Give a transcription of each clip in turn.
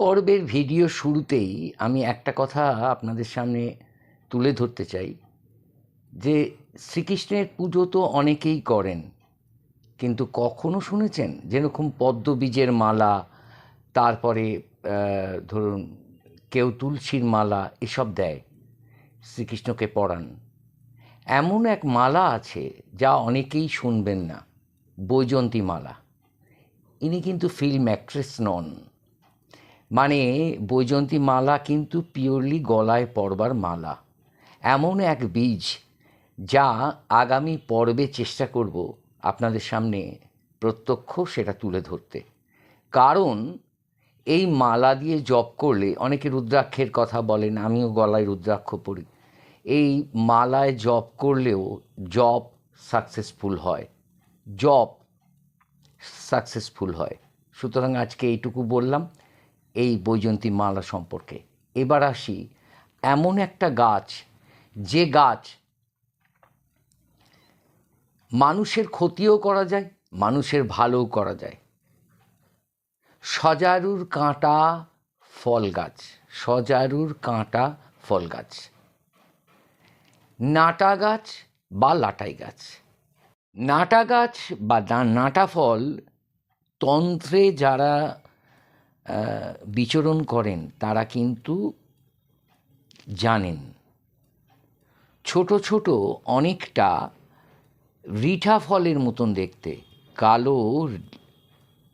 পর্বের ভিডিও শুরুতেই আমি একটা কথা আপনাদের সামনে তুলে ধরতে চাই, যে শ্রীকৃষ্ণের পুজো তো অনেকেই করেন, কিন্তু কখনো শুনেছেন যেরকম পদ্মবীজের মালা, তারপরে ধরুন কেউ তুলসীর মালা এসব দেয়, শ্রীকৃষ্ণকে পরান। এমন এক মালা আছে যা অনেকেই শুনবেন না বৈজন্তী মালা। ইনি কিন্তু ফিল্ম অ্যাক্ট্রেস নন। মানে বৈজন্তী মালা কিন্তু পিওরলি গলায় পরবার মালা। এমন এক বীজ যা আগামী পর্বে চেষ্টা করব আপনাদের সামনে প্রত্যক্ষ সেটা তুলে ধরতে। কারণ এই মালা দিয়ে জপ করলে অনেকে রুদ্রাক্ষের কথা বলেন, আমিও গলায় রুদ্রাক্ষ পড়ি এই মালায় জপ করলেও জপ সাকসেসফুল হয়। জপ সাকসেসফুল হয়। সুতরাং আজকে এইটুকু বললাম। এই বৈজন্তী মালা সম্পর্কে। এবার আসি, এমন একটা গাছ, যে গাছ মানুষের ক্ষতিও করা যায়, মানুষের ভালোও করা যায়। সজারুর কাঁটা ফল গাছ, সজারুর কাঁটা ফল গাছ। নাটা গাছ বা লাটাই গাছ। নাটা গাছ বা নাটা ফল তন্ত্রে যারা বিচরণ করেন, তারা কিন্তু জানেন। ছোট ছোট অনেকটা রিঠা ফলের মতন দেখতে, কালো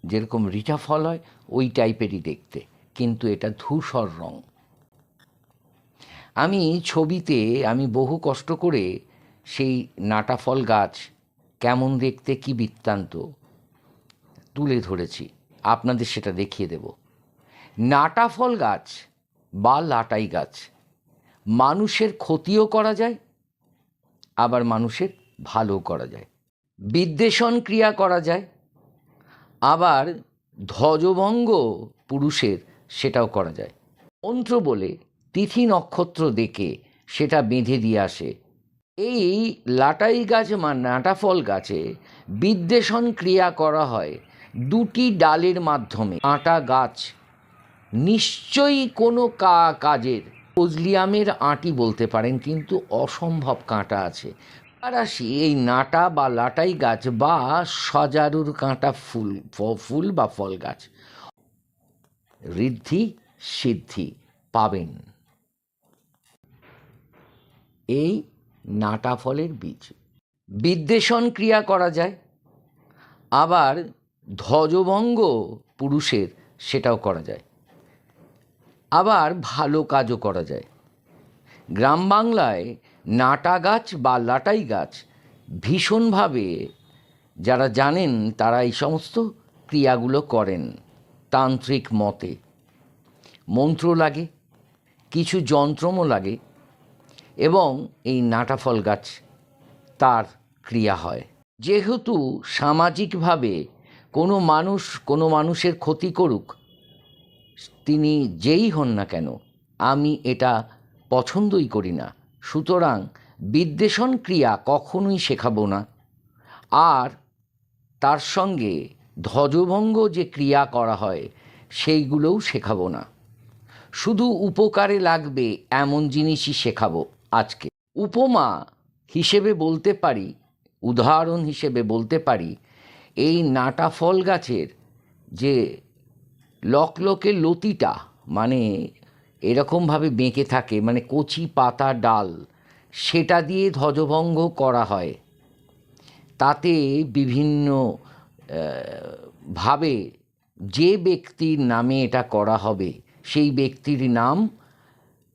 যেরকম রিঠা ফল হয়, ওই টাইপেরই দেখতে, কিন্তু এটা ধূসর রং। আমি ছবিতে, আমি বহু কষ্ট করে সেই নাটা ফল গাছ কেমন দেখতে, কি বৃত্তান্ত তুলে ধরেছি। আপনাদের সেটা দেখিয়ে দেব। নাটা ফল গাছ বা লাটাই গাছ, মানুষের ক্ষতিও করা যায়, আবার মানুষের ভালো করা যায়। বিদ্বেষণ ক্রিয়া করা যায়, আবার ধ্বজভঙ্গ পুরুষের সেটাও করা যায়। মন্ত্র বলে, তিথি নক্ষত্র দেখে সেটা বেঁধে দিয়ে আসে। এই লাটাই গাছ বা নাটাফল গাছে বিদ্বেষণ ক্রিয়া করা হয় দুটি ডালের মাধ্যমে আটা গাছ। নিশ্চয়ই কোনো কা কাজের ফজলিয়ামের আঁটি বলতে পারেন, কিন্তু অসম্ভব কাঁটা আছে। আসি এই নাটা বা লাটাই গাছ বা সজারুর কাঁটা ফুল ফুল বা ফল গাছ। ঋদ্ধি, সিদ্ধি পাবেন। এই নাটা ফলের বীজ। বিদ্বেষণ ক্রিয়া করা যায়। আবার ধ্বজভঙ্গ পুরুষের সেটাও করা যায়। আবার ভালো কাজও করা যায়। গ্রাম বাংলায় নাটা গাছ বা লাটাই গাছ ভীষণভাবে যারা জানেন তারা এই সমস্ত ক্রিয়াগুলো করেন তান্ত্রিক মতে। মন্ত্র লাগে, কিছু যন্ত্রমও লাগে এবং এই নাটাফল গাছ তার ক্রিয়া হয়। যেহেতু সামাজিকভাবে কোনো মানুষ, কোনো মানুষের ক্ষতি করুক, তিনি যেই হন না কেন, আমি এটা পছন্দই করি না। সুতরাং বিদ্বেষণ ক্রিয়া কখনোই শেখাবো না। আর তার সঙ্গে ধ্বজভঙ্গ যে ক্রিয়া করা হয়, সেইগুলোও শেখাবো না। শুধু উপকারে লাগবে এমন জিনিসই শেখাবো আজকে। উপমা হিসেবে বলতে পারি, উদাহরণ হিসেবে বলতে পারি এই নাটা ফল গাছের যে লকলকে লতিটা মানে এরকমভাবে বেঁকে থাকে মানে কচি পাতা ডাল, সেটা দিয়ে ধ্বজভঙ্গ করা হয়। তাতে বিভিন্ন ভাবে যে ব্যক্তির নামে এটা করা হবে, সেই ব্যক্তির নাম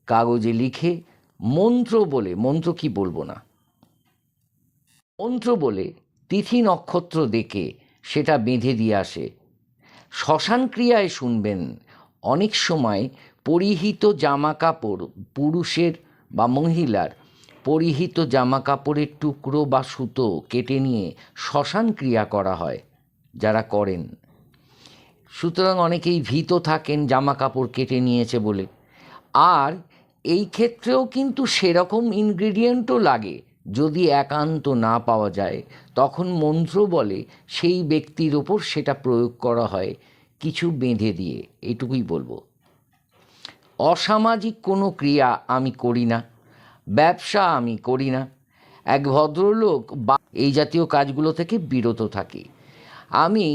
কাগজে লিখে মন্ত্র বলে, মন্ত্র কি বলব না? মন্ত্র বলে তিথি নক্ষত্র দেখে সেটা বেঁধে দিয়ে আসে। শ্মশান ক্রিয়ায় শুনবেন, অনেক সময় পরিহিত জামা কাপড় পুরুষের বা মহিলার পরিহিত জামা কাপড়ের টুকরো বা সুতো কেটে নিয়ে শ্মশান ক্রিয়া করা হয়, যারা করেন। সুতরাং অনেকেই ভীত থাকেন জামা কাপড় কেটে নিয়েছে বলে। আর এই ক্ষেত্রেও কিন্তু সেরকম ইনগ্রিডিয়েন্টও লাগে। যদি একান্ত না পাওয়া যায়, তখন মন্ত্র বলে সেই ব্যক্তির ওপর সেটা প্রয়োগ করা হয় কিছু বেঁধে দিয়ে। এটুকুই বলব। অসামাজিক কোনো ক্রিয়া আমি করি না, ব্যবসা আমি করি না। এক ভদ্রলোক বা এই জাতীয় কাজগুলো থেকে বিরত থাকি। আমি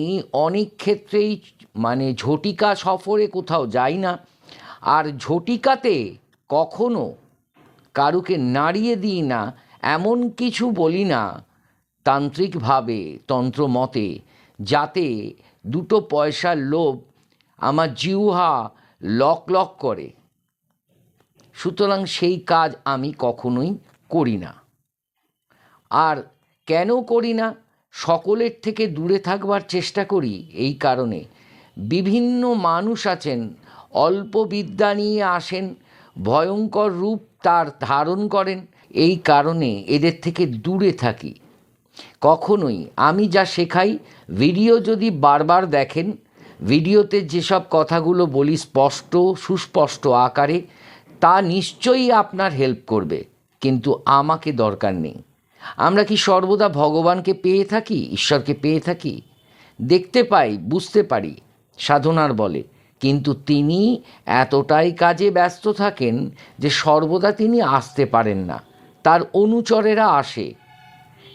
অনেক ক্ষেত্রেই মানে ঝটিকা সফরে কোথাও যাই না, আর ঝটিকাতে কখনো কারুকে নাড়িয়ে দিই না এমন কিছু বলি না। তান্ত্রিকভাবে, তন্ত্রমতে, যাতে দুটো পয়সার লোভ আমার জিহ্বা লক লক করে। সুতরাং সেই কাজ আমি কখনোই করি না। আর কেন করি না? সকলের থেকে দূরে থাকবার চেষ্টা করি এই কারণে। বিভিন্ন মানুষ আছেন, অল্প বিদ্যা নিয়ে আসেন, ভয়ঙ্কর রূপ তার ধারণ করেন এই কারণে এদের থেকে দূরে থাকি। কখনোই আমি যা শেখাই, ভিডিও যদি বারবার দেখেন, ভিডিওতে যেসব কথাগুলো বলি স্পষ্ট, সুস্পষ্ট আকারে, তা নিশ্চয়ই আপনার হেল্প করবে, কিন্তু আমাকে দরকার নেই। আমরা কি সর্বদা ভগবানকে পেয়ে থাকি, ঈশ্বরকে পেয়ে থাকি? দেখতে পাই, বুঝতে পারি, সাধনার বলে, কিন্তু তিনি এতটাই কাজে ব্যস্ত থাকেন যে সর্বদা তিনি আসতে পারেন না। তার অনুচরেরা আসে।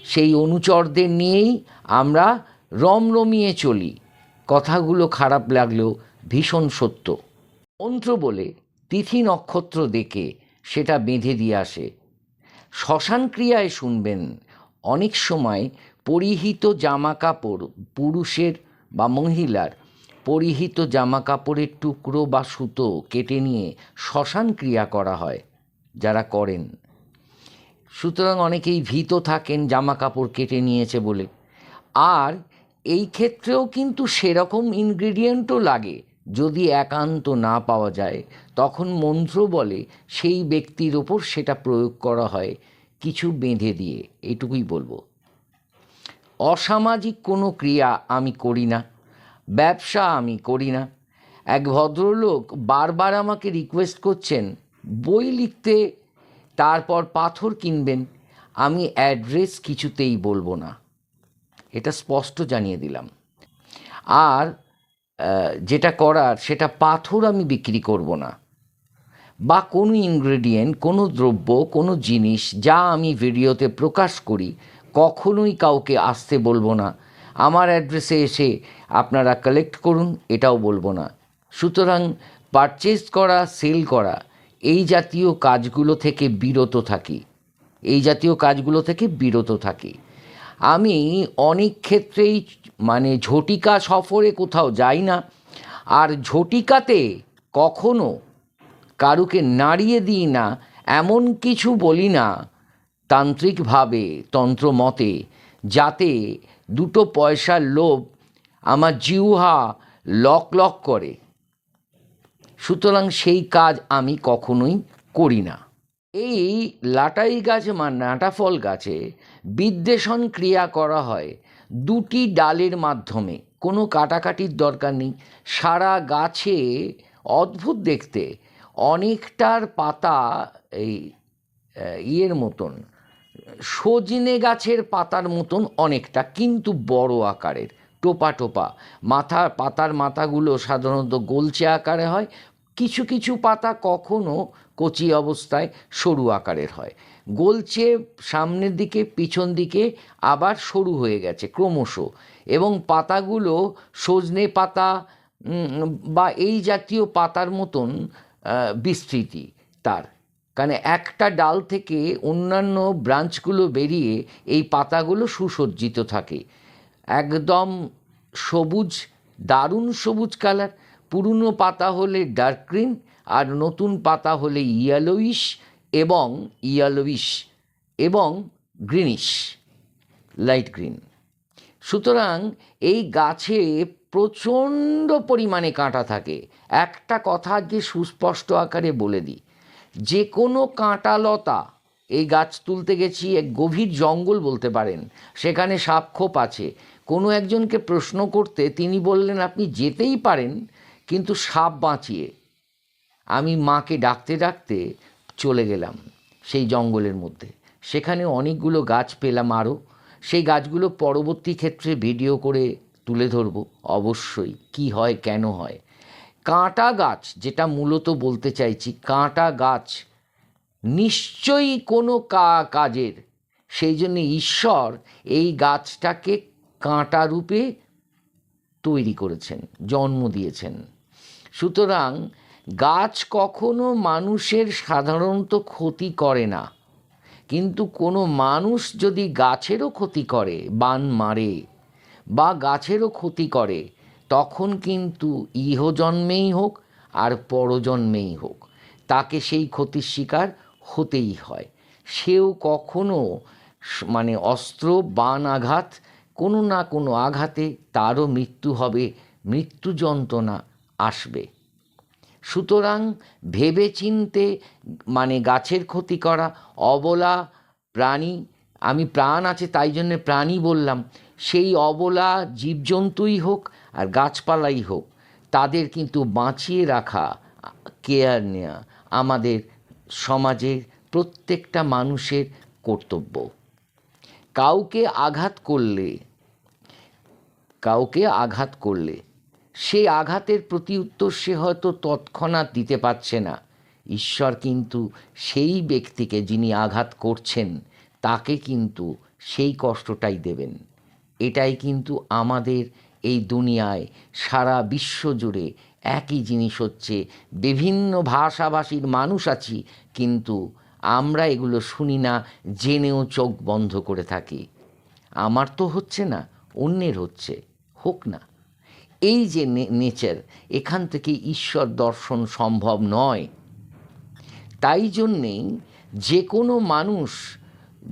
সেই অনুচরদের নিয়েই আমরা রমরমিয়ে চলি। কথাগুলো খারাপ লাগলেও ভীষণ সত্য। মন্ত্র বলে তিথি নক্ষত্র দেখে সেটা বেঁধে দিয়ে আসে। শ্মশান ক্রিয়ায় শুনবেন, অনেক সময় পরিহিত জামা কাপড় পুরুষের বা মহিলার পরিহিত জামা কাপড়ের টুকরো বা সুতো কেটে নিয়ে শ্মশান ক্রিয়া করা হয়, যারা করেন। সুতরাং অনেকেই ভীত থাকেন জামা কাপড় কেটে নিয়েছে বলে। আর এই ক্ষেত্রেও কিন্তু সেরকম ইনগ্রিডিয়েন্টও লাগে। যদি একান্ত না পাওয়া যায়, তখন মন্ত্র বলে সেই ব্যক্তির ওপর সেটা প্রয়োগ করা হয়, কিছু বেঁধে দিয়ে। এইটুকুই বলব। অসামাজিক কোনো ক্রিয়া আমি করি না, ব্যবসা আমি করি না। এক ভদ্রলোক বারবার আমাকে রিকোয়েস্ট করছেন, বই লিখতে তারপর পাথর কিনবেন, আমি অ্যাড্রেস কিছুতেই বলব না। এটা স্পষ্ট জানিয়ে দিলাম। আর যেটা করার সেটা পাথর আমি বিক্রি করব না। বা কোনো ইনগ্রেডিয়েন্ট কোনো দ্রব্য, কোনো জিনিস যা আমি ভিডিওতে প্রকাশ করি, কখনোই কাউকে আসতে বলব না। আমার অ্যাড্রেসে এসে আপনারা কালেক্ট করুন, এটাও বলব না। সুতরাং পারচেজ করা সেল করা এই জাতীয় কাজগুলো থেকে বিরত থাকি। এই জাতীয় কাজগুলো থেকে বিরত থাকি। আমি অনেক ক্ষেত্রেই মানে ঝটিকা সফরে কোথাও যাই না। আর ঝটিকাতে কখনো কারুকে নাড়িয়ে দিই না, এমন কিছু বলি না তান্ত্রিকভাবে, তন্ত্রমতে, যাতে দুটো পয়সার লোভ আমার জিহ্বা লক লক করে। সুতরাং সেই কাজ আমি কখনোই করি না। এই লাটাই গাছ বা নাটাফল গাছে বিদ্বেষণ ক্রিয়া করা হয় দুটি ডালের মাধ্যমে। কোনো কাটাকাটির দরকার নেই। সারা গাছে অদ্ভুত দেখতে, অনেকটার পাতা এই ইয়ের মতন, সজনে গাছের পাতার মতন অনেকটা, কিন্তু বড় আকারের, টোপা টোপা। মাথার পাতার মাথাগুলো সাধারণত গোলচে আকারে হয় কিছু কিছু পাতা কখনো কচি অবস্থায় সরু আকারের হয়। গলছে সামনের দিকে, পিছন দিকে আবার সরু হয়ে গেছে ক্রমশ এবং পাতাগুলো সজনে পাতা বা এই জাতীয় পাতার মতন বিস্তৃতি তার। কারণ একটা ডাল থেকে অন্যান্য ব্রাঞ্চগুলো বেরিয়ে এই পাতাগুলো সুসজ্জিত থাকে। একদম সবুজ, দারুণ সবুজ কালার। পুরনো পাতা হলে ডার্ক গ্রিন আর নতুন পাতা হলে ইয়েলোইশ এবং ইয়েলোইশ এবং গ্রিনিশ লাইট গ্রিন সুতরাং এই গাছে প্রচণ্ড পরিমাণে কাঁটা থাকে। একটা কথা যে সুস্পষ্ট আকারে বলে দিই। যে কোনো কাঁটা লতা এই গাছ তুলতে গেছি, এক গভীর জঙ্গল বলতে পারেন, সেখানে সাপখোপ আছে। কোনো একজনকে প্রশ্ন করতে তিনি বললেন, আপনি যেতেই পারেন কিন্তু সাপ বাঁচিয়ে আমি মাকে ডাকতে ডাকতে চলে গেলাম সেই জঙ্গলের মধ্যে। সেখানে অনেকগুলো গাছ পেলাম আরও। সেই গাছগুলো পরবর্তী ক্ষেত্রে ভিডিও করে তুলে ধরবো, অবশ্যই। কি হয়, কেন হয়? কাঁটা গাছ, যেটা মূলত বলতে চাইছি, কাঁটা গাছ নিশ্চয়ই কোনো কা, কাজের। সেই জন্য ঈশ্বর এই গাছটাকে কাঁটা রূপে তৈরি করেছেন, জন্ম দিয়েছেন। সুতরাং গাছ কখনো মানুষের সাধারণত ক্ষতি করে না। কিন্তু কোনো মানুষ যদি গাছেরও ক্ষতি করে, বান মারে বা গাছেরও ক্ষতি করে, তখন কিন্তু ইহজন্মেই হোক আর পরজন্মেই হোক। তাকে সেই ক্ষতির শিকার হতেই হয়। সেও কখনো মানে অস্ত্র, বান আঘাত, কোনো না কোনো আঘাতে তারও মৃত্যু হবে মৃত্যু যন্ত্রণা আসবে। সুতরাং ভেবে চিনতে মানে গাছের ক্ষতি করা, অবলা প্রাণী, আমি প্রাণ আছে তাই জন্যে প্রাণী বললাম, সেই অবলা জীবজন্তুই হোক আর গাছপালাই হোক, তাদের কিন্তু বাঁচিয়ে রাখা, কেয়ার নেওয়া আমাদের সমাজের প্রত্যেকটা মানুষের কর্তব্য। কাউকে আঘাত করলে, কাউকে আঘাত করলে সেই আঘাতের প্রতি উত্তর সে হয়তো তৎক্ষণাৎ দিতে পারছে না। ঈশ্বর কিন্তু সেই ব্যক্তিকে যিনি আঘাত করছেন, তাকে কিন্তু সেই কষ্টটাই দেবেন। এটাই কিন্তু আমাদের এই দুনিয়ায় সারা বিশ্ব জুড়ে একই জিনিস হচ্ছে, বিভিন্ন ভাষাভাষীর মানুষ আছি, কিন্তু আমরা এগুলো শুনি না, জেনেও চোখ বন্ধ করে থাকি। আমার তো হচ্ছে না, অন্যের হচ্ছে, হোক না। এই যে নেচার, এখান থেকে ঈশ্বর দর্শন সম্ভব নয়। তাই জন্যেই যে কোনো মানুষ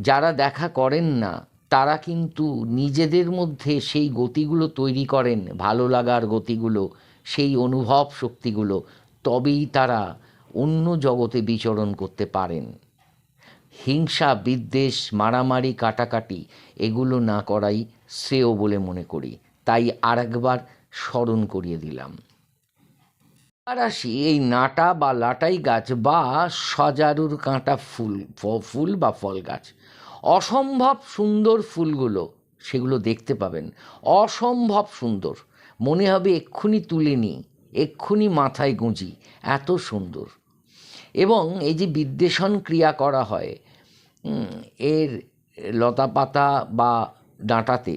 যারা দেখা করেন না, তারা কিন্তু নিজেদের মধ্যে সেই গতিগুলো তৈরি করেন, ভালো লাগার গতিগুলো, সেই অনুভব শক্তিগুলো, তবেই তারা অন্য জগতে বিচরণ করতে পারেন। হিংসা, বিদ্বেষ, মারামারি, কাটাকাটি, এগুলো না করাই শ্রেয় বলে মনে করি। তাই আরেকবার স্মরণ করিয়ে দিলাম। এবার আসি এই নাটা বা লাটাই গাছ বা সজারুর কাঁটা ফুল ফুল বা ফল গাছ। অসম্ভব সুন্দর ফুলগুলো, সেগুলো দেখতে পাবেন। অসম্ভব সুন্দর। মনে হবে এক্ষুনি তুলে নিই, এক্ষুনি মাথায় গুঁজি, এত সুন্দর। এবং এই যে বিদ্বেষণ ক্রিয়া করা হয় এর লতা পাতা বা ডাঁটাতে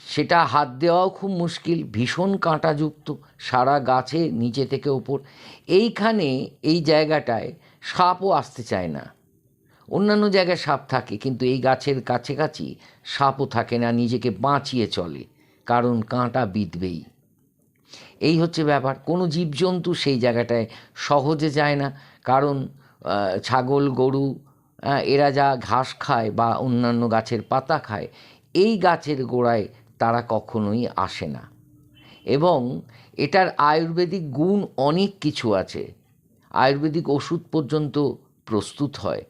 সেটা হাত দেওয়াও খুব মুশকিল, ভীষণ কাঁটাযুক্ত, সারা গাছে নিচে থেকে ওপর। এইখানে, এই জায়গাটায় সাপও আসতে চায় না। অন্যান্য জায়গায় সাপ থাকে, কিন্তু এই গাছের কাছাকাছি সাপও থাকে না, নিজেকে বাঁচিয়ে চলে, কারণ কাঁটা বিঁধবেই। এই হচ্ছে ব্যাপার। কোনো জীবজন্তু সেই জায়গাটায় সহজে যায় না, কারণ ছাগল, গরু এরা যা ঘাস খায় বা অন্যান্য গাছের পাতা খায়, এই গাছের গোড়ায় তারা কখনোই আসে না। এবং এটার আয়ুর্বেদিক গুণ অনেক কিছু আছে। আয়ুর্বেদিক ওষুধ পর্যন্ত প্রস্তুত হয়।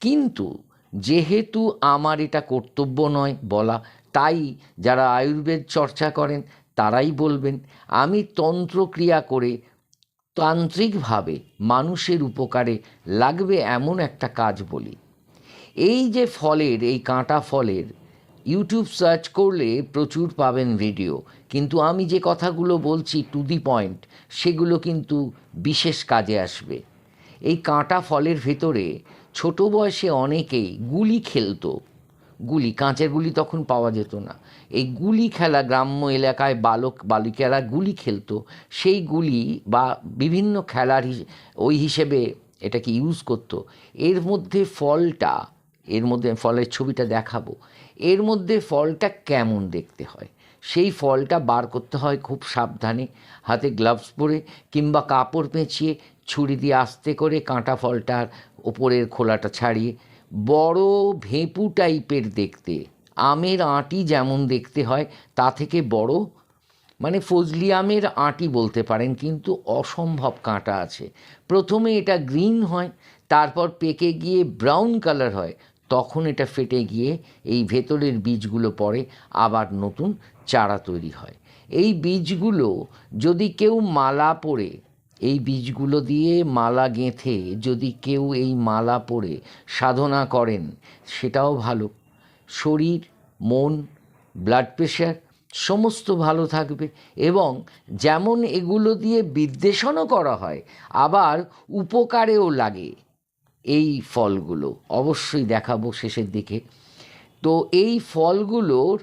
কিন্তু যেহেতু আমার এটা কর্তব্য নয় বলা, তাই যারা আয়ুর্বেদ চর্চা করেন, তারাই বলবেন, আমি তন্ত্রক্রিয়া করে তান্ত্রিকভাবে মানুষের উপকারে লাগবে এমন একটা কাজ বলি। এই যে ফলের, এই কাঁটা ফলের ইউটিউব সার্চ করলে প্রচুর পাবেন ভিডিও কিন্তু আমি যে কথাগুলো বলছি টু দি পয়েন্ট সেগুলো কিন্তু বিশেষ কাজে আসবে। এই কাঁটা ফলের ভেতরে ছোট বয়সে অনেকেই গুলি খেলতো। গুলি, কাঁচের গুলি তখন পাওয়া যেত না। এই গুলি খেলা গ্রাম্য এলাকায় বালক, বালিকারা গুলি খেলতো। সেই গুলি বা বিভিন্ন খেলার ওই হিসেবে এটাকে ইউজ করতো। এর মধ্যে ফলটা, এর মধ্যে ফলের ছবিটা দেখাবো। এর মধ্যে ফলটা কেমন দেখতে হয়? সেই ফলটা বার করতে হয় খুব সাবধানে, হাতে গ্লাভস পরে কিংবা কাপড় পেঁচিয়ে ছুরি দিয়ে আস্তে করে কাঁটা ফলটার ওপরের খোলাটা ছাড়িয়ে, বড় ভেঁপু টাইপের দেখতে, আমের আঁটি যেমন দেখতে হয়, তা থেকে বড় মানে ফজলি আমের আঁটি বলতে পারেন, কিন্তু অসম্ভব কাঁটা আছে। প্রথমে এটা গ্রিন হয়, তারপর পেকে গিয়ে ব্রাউন কালার হয় তখন এটা ফেটে গিয়ে এই ভেতরের বীজগুলো পড়ে, আবার নতুন চারা তৈরি হয়। এই বীজগুলো যদি কেউ মালা পরে, এই বীজগুলো দিয়ে মালা গেঁথে যদি কেউ এই মালা পরে সাধনা করেন, সেটাও ভালো। শরীর, মন ব্লাড প্রেশার সমস্ত ভালো থাকবে এবং যেমন এগুলো দিয়ে বিদ্বেষণও করা হয়, আবার উপকারেও লাগে। এই ফলগুলো অবশ্যই দেখাবো শেষের দিকে। তো এই ফলগুলোর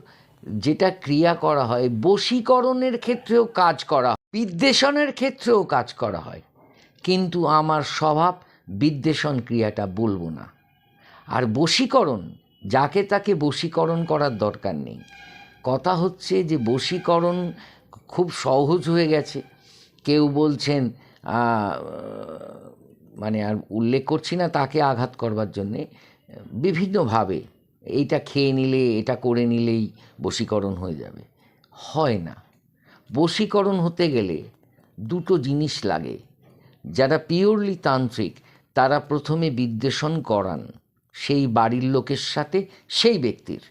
যেটা ক্রিয়া করা হয়, বশীকরণের ক্ষেত্রেও কাজ করা হয়, বিদ্বেষণের ক্ষেত্রেও কাজ করা হয়। কিন্তু আমার স্বভাব বিদ্বেষণ ক্রিয়াটা বলব না। আর বশীকরণ, যাকে তাকে বশীকরণ করার দরকার নেই। কথা হচ্ছে যে বশীকরণ খুব সহজ হয়ে গেছে। কেউ বলছেন মানে আর উল্লেখ করছি না তাকে আঘাত করবার জন্যে, বিভিন্নভাবে এইটা খেয়ে নিলে, এটা করে নিলেই বশীকরণ হয়ে যাবে। হয় না। বশীকরণ হতে গেলে দুটো জিনিস লাগে। যারা পিওরলি তান্ত্রিক, তারা প্রথমে বিদ্বেষণ করান সেই বাড়ির লোকের সাথে, সেই ব্যক্তির।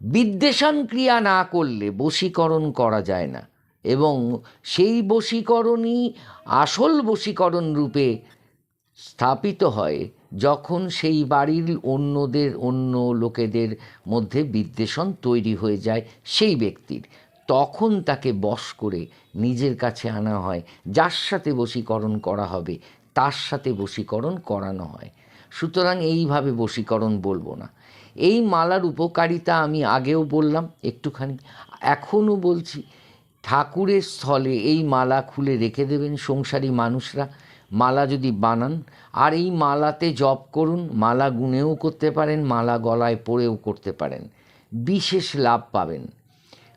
বিদ্বেষণ ক্রিয়া না করলে বশীকরণ করা যায় না। এবং সেই বশীকরণই আসল বশীকরণ রূপে স্থাপিত হয় যখন সেই বাড়ির অন্যদের, অন্য লোকেদের মধ্যে বিদ্বেষণ তৈরি হয়ে যায় সেই ব্যক্তির। তখন তাকে বশ করে নিজের কাছে আনা হয়, যার সাথে বশীকরণ করা হবে, তার সাথে বশীকরণ করানো হয়। সুতরাং এইভাবে বশীকরণ বলব না। এই মালার উপকারিতা আমি আগেও বললাম, একটুখানি এখনও বলছি। ঠাকুরের স্থলে এই মালা খুলে রেখে দেবেন সংসারী মানুষরা। মালা যদি বানান, আর এই মালাতে জপ করুন, মালা গুনেও করতে পারেন, মালা গলায় পরেও করতে পারেন। বিশেষ লাভ পাবেন।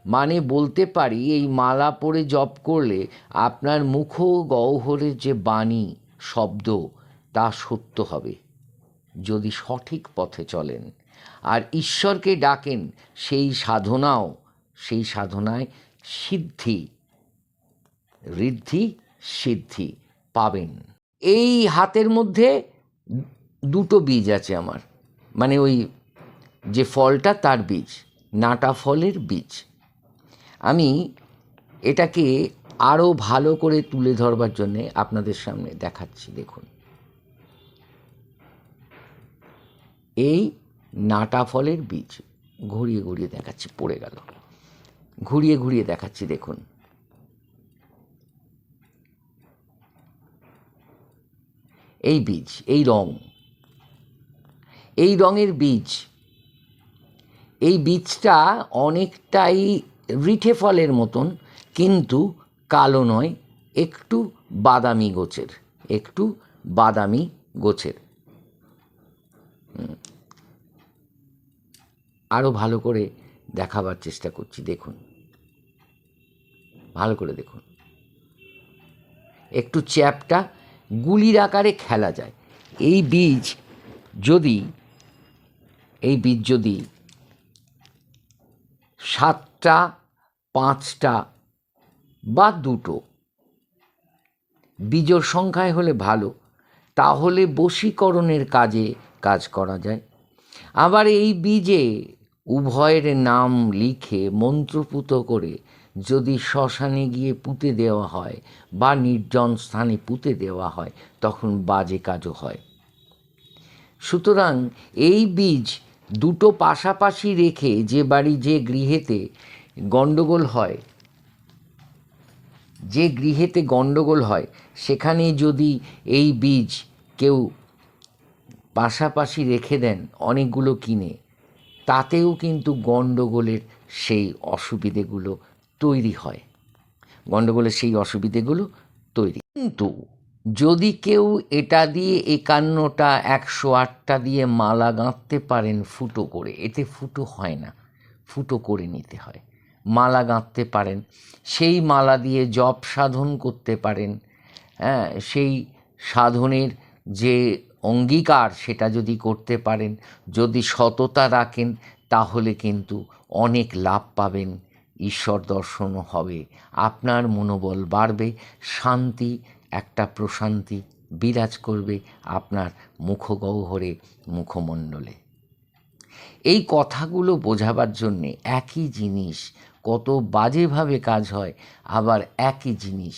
মানে বলতে পারি, এই মালা পরে জপ করলে আপনার মুখ গহ্বরের যে বাণী, শব্দ, তা সত্য হবে, যদি সঠিক পথে চলেন। আর ঈশ্বরকে ডাকেন, সেই সাধনাও, সেই সাধনায় সিদ্ধি, ঋদ্ধি, সিদ্ধি। পাবেন। এই হাতের মধ্যে দুটো বীজ আছে আমার। মানে ওই যে ফলটা তার বীজ, নাটা ফলের বীজ। আমি এটাকে আরও ভালো করে তুলে ধরবার জন্যে আপনাদের সামনে দেখাচ্ছি, দেখুন। এই নাটা ফলের বীজ, ঘুরিয়ে ঘুরিয়ে দেখাচ্ছি, পড়ে গেল। ঘুরিয়ে ঘুরিয়ে দেখাচ্ছি, দেখুন। এই বীজ, এই রং। এই রঙের বীজ। এই বীজটা অনেকটাই রিঠে ফলের মতন, কিন্তু কালো নয়, একটু বাদামি গোছের, একটু বাদামি গোছের। আরও ভালো করে দেখাবার চেষ্টা করছি, দেখুন। ভালো করে দেখুন। একটু চ্যাপটা গুলির আকারে খেলা যায়। এই বীজ যদি, এই বীজ যদি সাতটা, পাঁচটা বা দুটো, বীজর সংখ্যায় হলে ভালো, তাহলে বশীকরণের কাজে কাজ করা যায়। আবার এই বীজে উভয়ের নাম লিখে মন্ত্রপুত করে যদি শ্মশানে গিয়ে পুঁতে দেওয়া হয় বা নির্জন স্থানে পুঁতে দেওয়া হয়, তখন বাজে কাজও হয়। সুতরাং এই বীজ দুটো পাশাপাশি রেখে যে বাড়ি যে গৃহেতে গণ্ডগোল হয়, যে গৃহেতে গণ্ডগোল হয়, সেখানে যদি এই বীজ কেউ পাশাপাশি রেখে দেন, অনেকগুলো কিনে, তাতেও কিন্তু গণ্ডগোলের সেই অসুবিধেগুলো তৈরি হয়। গণ্ডগোলের সেই অসুবিধেগুলো তৈরি। কিন্তু যদি কেউ এটা দিয়ে একান্নটা একশো আটটা দিয়ে মালা গাঁথতে পারেন ফুটো করে, এতে ফুটো হয় না, ফুটো করে নিতে হয়। মালা গাঁথতে পারেন, সেই মালা দিয়ে জপ সাধন করতে পারেন হ্যাঁ সেই সাধনের যে অঙ্গীকার সেটা যদি করতে পারেন, যদি সততা রাখেন, তাহলে কিন্তু অনেক লাভ পাবেন। ঈশ্বর দর্শনও হবে। আপনার মনোবল বাড়বে, শান্তি, একটা প্রশান্তি বিরাজ করবে আপনার মুখগহ্বরে, মুখমণ্ডলে। এই কথাগুলো বোঝাবার জন্যে একই জিনিস, কত বাজেভাবে কাজ হয়, আবার একই জিনিস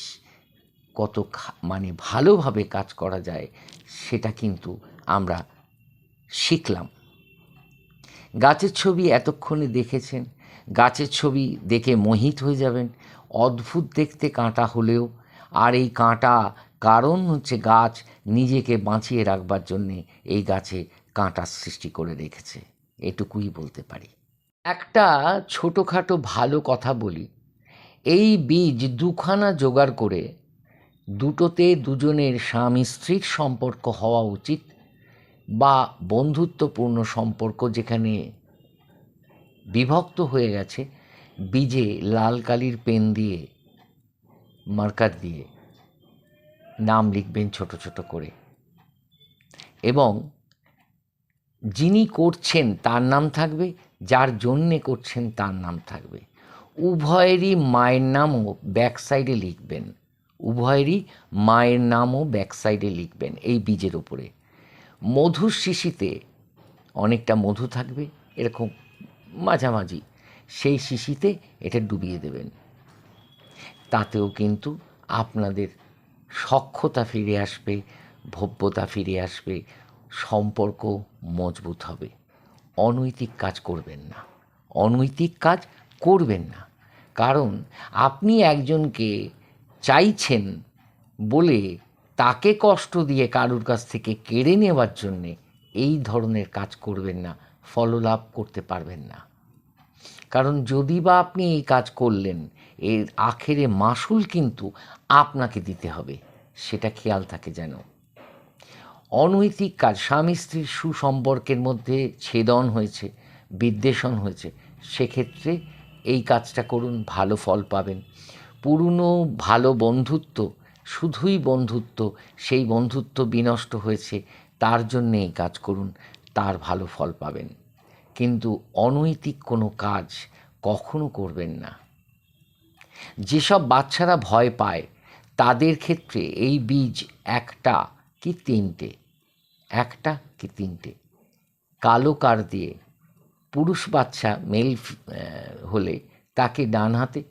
কত মানে ভালোভাবে কাজ করা যায়, সেটা কিন্তু আমরা শিখলাম। গাছের ছবি এতক্ষণে দেখেছেন গাছের ছবি দেখে মোহিত হয়ে যাবেন। অদ্ভুত দেখতে কাঁটা হলেও, আর এই কাঁটা কারণ হচ্ছে গাছ নিজেকে বাঁচিয়ে রাখবার জন্যে এই গাছে কাঁটার সৃষ্টি করে রেখেছে। এটুকুই বলতে পারি। একটা ছোটোখাটো ভালো কথা বলি। এই বীজ দুখানা জোগাড় করে দুটোতে দুজনের স্বামী স্ত্রীর সম্পর্ক হওয়া উচিত বা বন্ধুত্বপূর্ণ সম্পর্ক যেখানে বিভক্ত হয়ে গেছে বীজে লাল কালির পেন দিয়ে, মার্কার দিয়ে। নাম লিখবেন ছোট ছোট করে। এবং যিনি করছেন তার নাম থাকবে, যার জন্যে করছেন তার নাম থাকবে। উভয়েরই মায়ের নামও ব্যাক সাইডে লিখবেন। উভয়েরই মায়ের নামও ব্যাক সাইডে লিখবেন এই বীজের ওপরে মধুর শিশিতে অনেকটা মধু থাকবে, এরকম মাঝামাঝি। সেই শিশিতে এটা ডুবিয়ে দেবেন। তাতেও কিন্তু আপনাদের সক্ষতা ফিরে আসবে, ভব্যতা ফিরে আসবে, সম্পর্ক মজবুত হবে। অনৈতিক কাজ করবেন না। অনৈতিক কাজ করবেন না। কারণ আপনি একজনকে চাইছেন বলে তাকে কষ্ট দিয়ে কারুর কাছ থেকে কেড়ে নেওয়ার জন্যে এই ধরনের কাজ করবেন না। ফললাভ করতে পারবেন না। কারণ যদি বা আপনি এই কাজ করলেন, এর আখেরে মাসুল কিন্তু আপনাকে দিতে হবে, সেটা খেয়াল থাকে যেন। অনৈতিক কাজ, স্বামী স্ত্রীর সুসম্পর্কের মধ্যে ছেদন হয়েছে, বিদ্বেষণ হয়েছে, সেক্ষেত্রে এই কাজটা করুন, ভালো ফল পাবেন। পুরনো ভালো বন্ধুত্ব, শুধুই বন্ধুত্ব, সেই বন্ধুত্ব বিনষ্ট হয়েছে, তার জন্যে এই কাজ করুন। তার ভালো ফল পাবেন। কিন্তু অনৈতিক কোনো কাজ কখনো করবেন না। যেসব বাচ্চারা ভয় পায়, তাদের ক্ষেত্রে এই বীজ একটা কি তিনটে? একটা কি তিনটে? কালো কার দিয়ে পুরুষ বাচ্চা মেল হলে তাকে ডান হাতে,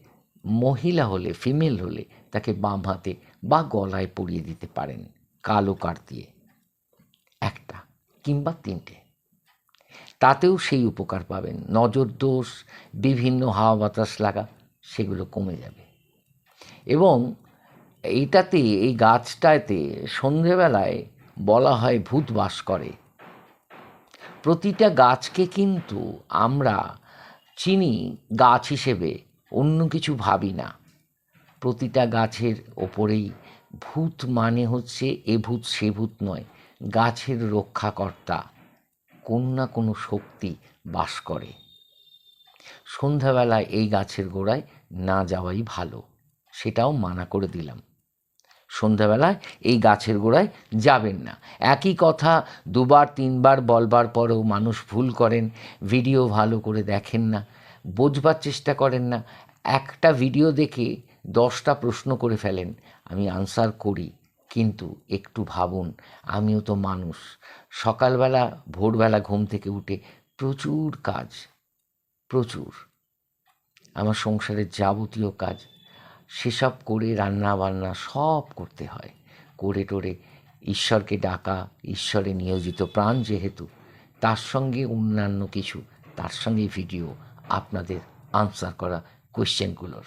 মহিলা হলে, ফিমেল হলে তাকে বাম হাতে বা গলায় পরিয়ে দিতে পারেন কালো কার দিয়ে। একটা। কিংবা তিনটে। তাতেও সেই উপকার পাবেন। নজর, দোষ, বিভিন্ন হাওয়া বাতাস লাগা, সেগুলো কমে যাবে। এবং এইটাতে, এই গাছটাতে সন্ধেবেলায় বলা হয় ভূত বাস করে। প্রতিটা গাছকে কিন্তু আমরা চিনি গাছ হিসেবে, অন্য কিছু ভাবি না। প্রতিটা গাছের ওপরেই ভূত মানে হচ্ছে এ ভূত, সে ভূত নয়। গাছের রক্ষাকর্তা কোন না কোনো শক্তি বাস করে। সন্ধ্যাবেলায় এই গাছের গোড়ায় না যাওয়াই ভালো, সেটাও মানা করে দিলাম। সন্ধ্যাবেলায় এই গাছের গোড়ায় যাবেন না। একই কথা দুবার, তিনবার, বলবার পরেও মানুষ ভুল করেন, ভিডিও ভালো করে দেখেন না, বোঝবার চেষ্টা করেন না। একটা ভিডিও দেখে দশটা প্রশ্ন করে ফেলেন, আমি আনসার করি। কিন্তু একটু ভাবুন, আমিও তো মানুষ। সকালবেলা, ভোরবেলা ঘুম থেকে উঠে প্রচুর কাজ, প্রচুর। আমার সংসারের যাবতীয় কাজ, সেসব করে রান্না বান্না সব করতে হয়। করে টোরে ঈশ্বরকে ডাকা, ঈশ্বরে নিয়োজিত প্রাণ যেহেতু, তার সঙ্গে অন্যান্য কিছু, তার সঙ্গে ভিডিও আপনাদের আনসার করা কোয়েশ্চেনগুলোর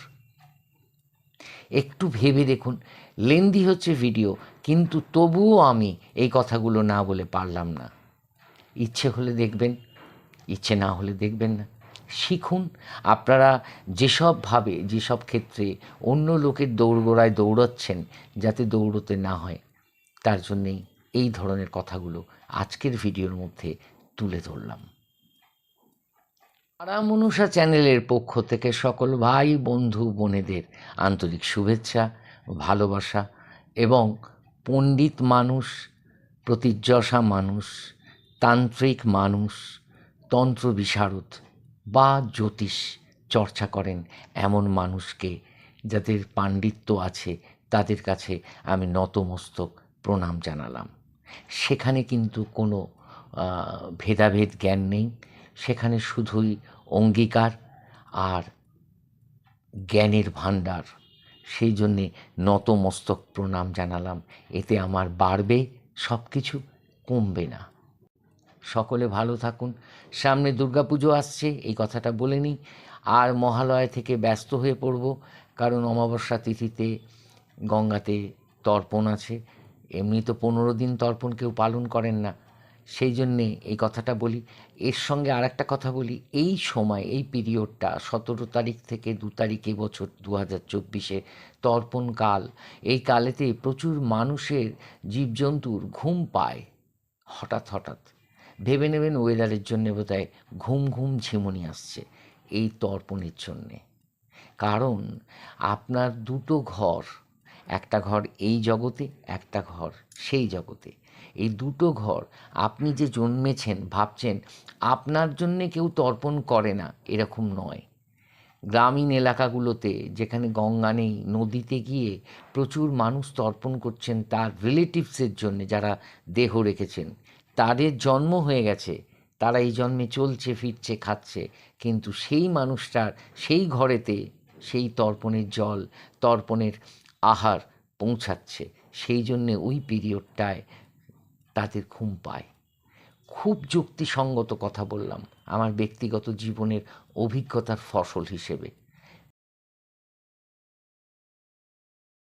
একটু ভেবে দেখুন লেন্দি হচ্ছে ভিডিও কিন্তু তবুও আমি এই কথাগুলো না বলে পারলাম না। ইচ্ছে হলে দেখবেন, ইচ্ছে না হলে দেখবেন না। শিখুন, আপনারা যেসবভাবে যেসব ক্ষেত্রে অন্য লোকের দৌড়গোড়ায় দৌড়াচ্ছেন যাতে দৌড়তে না হয়, তার জন্যেই এই ধরনের কথাগুলো আজকের ভিডিওর মধ্যে তুলে ধরলাম। মনুষা চ্যানেলের পক্ষ থেকে সকল ভাই, বন্ধু, বোনেদের আন্তরিক শুভেচ্ছা। ভালোবাসা এবং পণ্ডিত মানুষ প্রতিযশা মানুষ, তান্ত্রিক মানুষ, তন্ত্র বিশারদ বা জ্যোতিষ চর্চা করেন এমন মানুষকে যাদের পাণ্ডিত্য আছে, তাদের কাছে আমি নতমস্তক প্রণাম জানালাম। সেখানে কিন্তু কোনো ভেদাভেদ জ্ঞান নেই। সেখানে শুধুই অঙ্গীকার আর জ্ঞানের ভাণ্ডার সেই জন্যে নতমস্তক প্রণাম জানালাম। এতে আমার বাড়বে সব কিছু কমবে না। সকলে ভালো থাকুন। সামনে দুর্গাপুজো আসছে, এই কথাটা বলে নিই। আর মহালয়া থেকে ব্যস্ত হয়ে পড়ব, কারণ অমাবস্যা তিথিতে গঙ্গাতে তর্পণ আছে। এমনি তো পনেরো দিন তর্পণ কেউ পালন করেন না। সেই জন্যে এই কথাটা বলি। এর সঙ্গে আর একটা কথা বলি। এই সময়, এই পিরিয়ডটা, সতেরো তারিখ থেকে দু তারিখ বছর দু হাজার চব্বিশে তর্পণ কাল। এই কালেতে প্রচুর মানুষের জীবজন্তুর ঘুম পায়, হঠাৎ হঠাৎ। ভেবে নেবেন ওয়েদারের জন্যে বোধহয় ঘুম ঘুম, ঝিমুনি আসছে এই তর্পণের জন্যে। কারণ আপনার দুটো ঘর, একটা ঘর এই জগতে, একটা ঘর সেই জগতে। এই দুটো ঘর আপনি যে জন্মেছেন, ভাবছেন, আপনার জন্যে কেউ তর্পণ করে না, এরকম নয়। গ্রামীণ এলাকাগুলোতে, যেখানে গঙ্গা নেই, নদীতে গিয়ে প্রচুর মানুষ তর্পণ করছেন তার রিলেটিভসের জন্য যারা দেহ রেখেছেন, তাদের জন্ম হয়ে গেছে, তারা এই জন্মে চলছে, ফিরছে, খাচ্ছে, কিন্তু সেই মানুষটার সেই ঘরেতে সেই তর্পণের জল, তর্পণের আহার পৌঁছাচ্ছে। সেই জন্যে ওই পিরিয়ডটায় তাদের ঘুম পায়। খুব যুক্তিসঙ্গত কথা বললাম আমার ব্যক্তিগত জীবনের অভিজ্ঞতার ফসল হিসেবে।